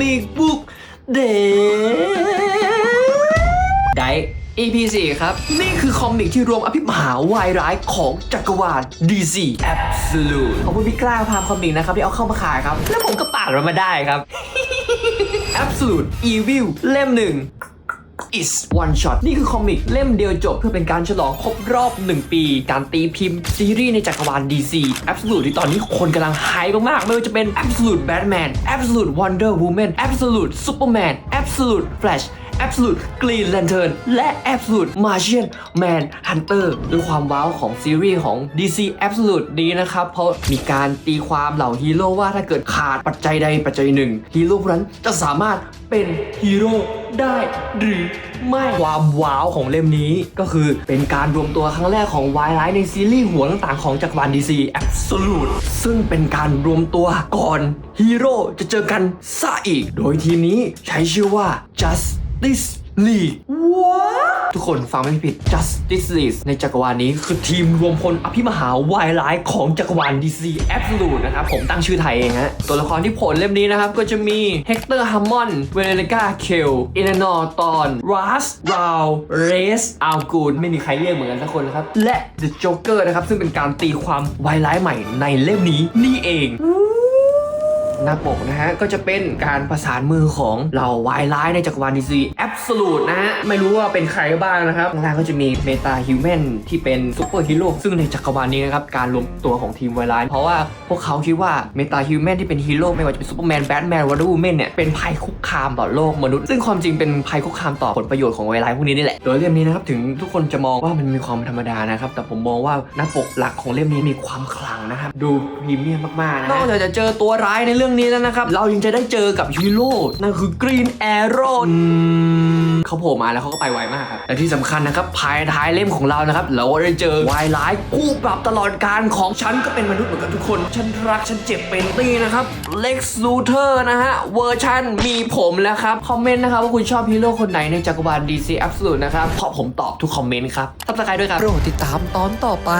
Comic Book Day ได EP 4ครับ นี่คือคอมิกที่รวมอภิมหาวายร้ายของจักรวาล DC Absolute ขอบคุณพี่กล้าพามคอมิกนะครับ ที่เอาเข้ามาขายครับ แล้วผมก็ปาดมันมาได้ครับ Absolute Evil เล่มหนึ่ง is one shot นี่คือคอมิกเล่มเดียวจบเพื่อเป็นการฉลองครบรอบ 1 ปี การตีพิมพ์ซีรีส์ในจักรวาล DC Absolute ที่ตอนนี้คนกำลังไฮมากๆ ไม่ว่าจะเป็น Absolute Batman Absolute Wonder Woman Absolute Superman Absolute Flash Absolute Green Lantern และ Absolute Martian Man Hunter ด้วยความว้าวของซีรีส์ของ DC Absolute นี้นะครับ เพราะมีการตีความเหล่าฮีโร่ว่าถ้าเกิดขาดปัจจัยใดปัจจัยหนึ่งฮีโร่นั้นจะสามารถเป็นฮีโร่ได้หรือไม่ความว้าวของเล่มนี้ก็คือเป็นการรวมตัวครั้งแรกของวายร้ายในซีรีส์หัวต่างๆของจักรวาล DC Absolute ซึ่งเป็นการรวมตัวก่อนฮีโร่จะเจอกันซะอีก โดยทีมนี้ใช้ชื่อว่า just Justice League ว้าทุกคนฟังไม่ผิด Justice League ในจักรวาลนี้คือทีมรวมพลอภิมหาวายร้ายของจักรวาล DC Absolute นะครับ ผมตั้งชื่อไทยเองฮะ ตัวละครที่ผลเล่มนี้นะครับ ก็จะมี Hector Hammond v e r o n i c a Kale Eleanor Thorne Ras Rao Race a l g u n ไม่มีใครเรียกเหมือนกันสักคนนะครับ และ The Joker นะครับ ซึ่งเป็นการตีความวายร้ายใหม่ในเล่มนี้นี่เอง หน้าปกนะฮะ ก็จะเป็นการประสานมือของเหล่าวายร้ายในจักรวาลดีซีแอบสูตนะฮะ ไม่รู้ว่าเป็นใครบ้างนะครับข้างล่างก็จะมีเมตาฮิวแมนที่เป็นซูเปอร์ฮีโร่ซึ่งในจักรวาลนี้นะครับ การรวมตัวของทีมวายร้ายเพราะว่าพวกเขาคิดว่าเมตาฮิวแมนที่เป็นฮีโร่ไม่ว่าจะเป็นซูเปอร์แมนแบทแมนวอร์ดูแมนเนี่ยเป็นภัยคุกคามต่อโลกมนุษย์ ซึ่งความจริงเป็นภัยคุกคามต่อผลประโยชน์ของวายร้ายพวกนี้นี่แหละโดยเล่มนี้นะครับถึงทุกคนจะมองว่ามันมีความธรรมดานะครับแต่ผมมองว่าหน้าปกหลักของเล่มนี้มีความขลังนะครับดูพรีเมียมมากๆนะนอกจากจะเจอตัวร้ายในเรื่องนี้แล้วนะครับ เรายังจะได้เจอกับฮีโร่นั่นคือ Green Arrow อืมเขาโผล่มาแล้วเขาก็ไปไวมากครับและที่สำคัญนะครับภายท้ายเล่มของเรานะครับ เราก็ได้เจอวายร้ายคู่ปรับตลอดการของฉันก็เป็นมนุษย์เหมือนกันทุกคน ฉันรักฉันเจ็บเป็นตี้นะครับ Lex Luthor นะฮะเวอร์ชันมีผมแล้วครับ คอมเมนต์นะครับว่าคุณชอบฮีโร่คนไหนในจักรวาล DC Absolute นะครับเพราะผมตอบทุกคอมเมนต์ครับทับสกายด้วยครับโปรดติดตามตอนต่อไป